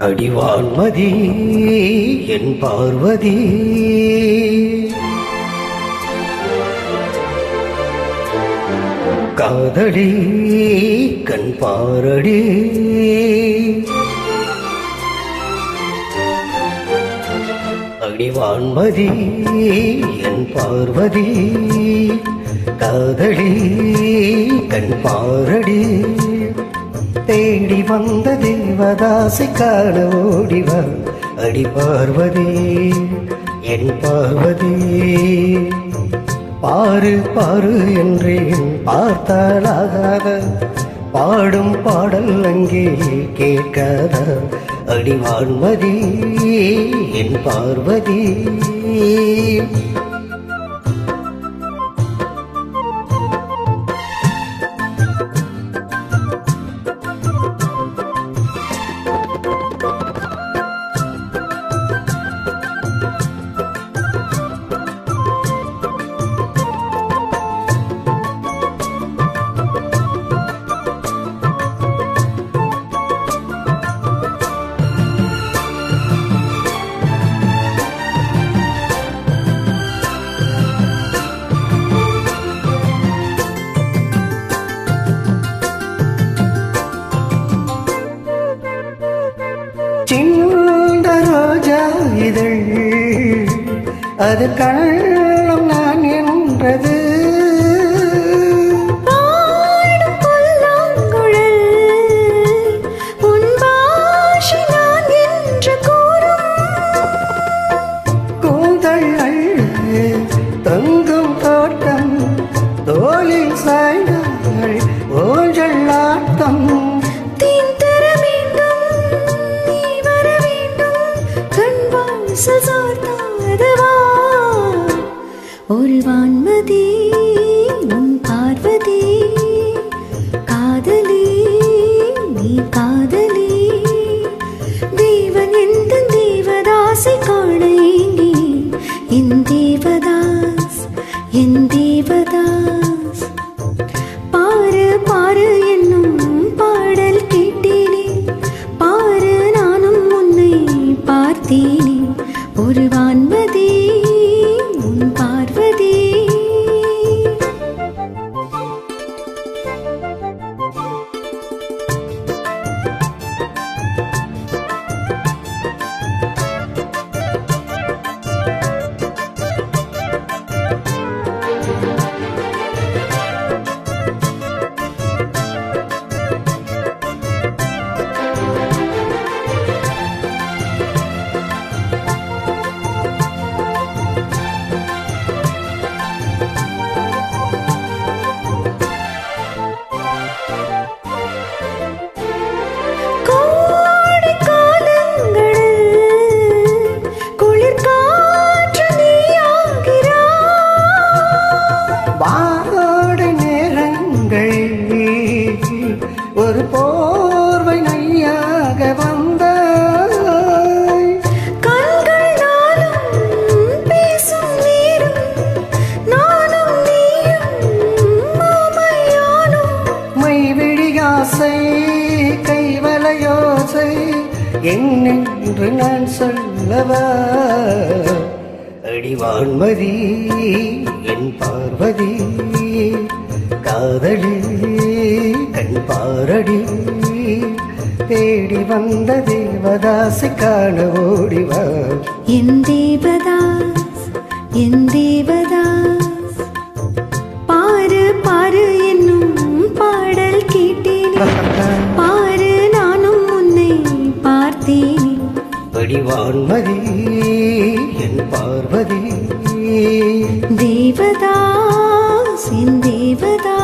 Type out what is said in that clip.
அடிவான்மதி என் பார்வதி. காதடி கண் பாரடி. அடிவான்மதி என் பார்வதி. காதடி கண் பாரடி. தேடி வந்த தேவதாசை காண ஓடிவா. அடி பார்வதி என் பார்வதி. பாரு பாரு என்றேன் பார்த்தாலாகாத. பாடும் பாடல் அங்கே கேட்காத. அடிவான்மதி என் பார்வதி. ரோஜா இதழ் அது கண் வான்மதி உன் பார்வதி. மாமையானோம் மை விழியாசை கைவலையோசை என்னென்று நான் சொல்லவா? அடிவான்மதி என் பார்வதி காதலி பாரடி தேடி வந்த தேவதாசி காண ஓடிவா என் தேவதாஸ் என் தேவதாஸ் பாரு பாரு என்னும் பாடல் கேட்டேனே. பாரு நானும் உன்னை பார்த்தேனே. அடிவான்மதி என் பார்வதி. தேவதாஸ் என் தேவதாஸ்.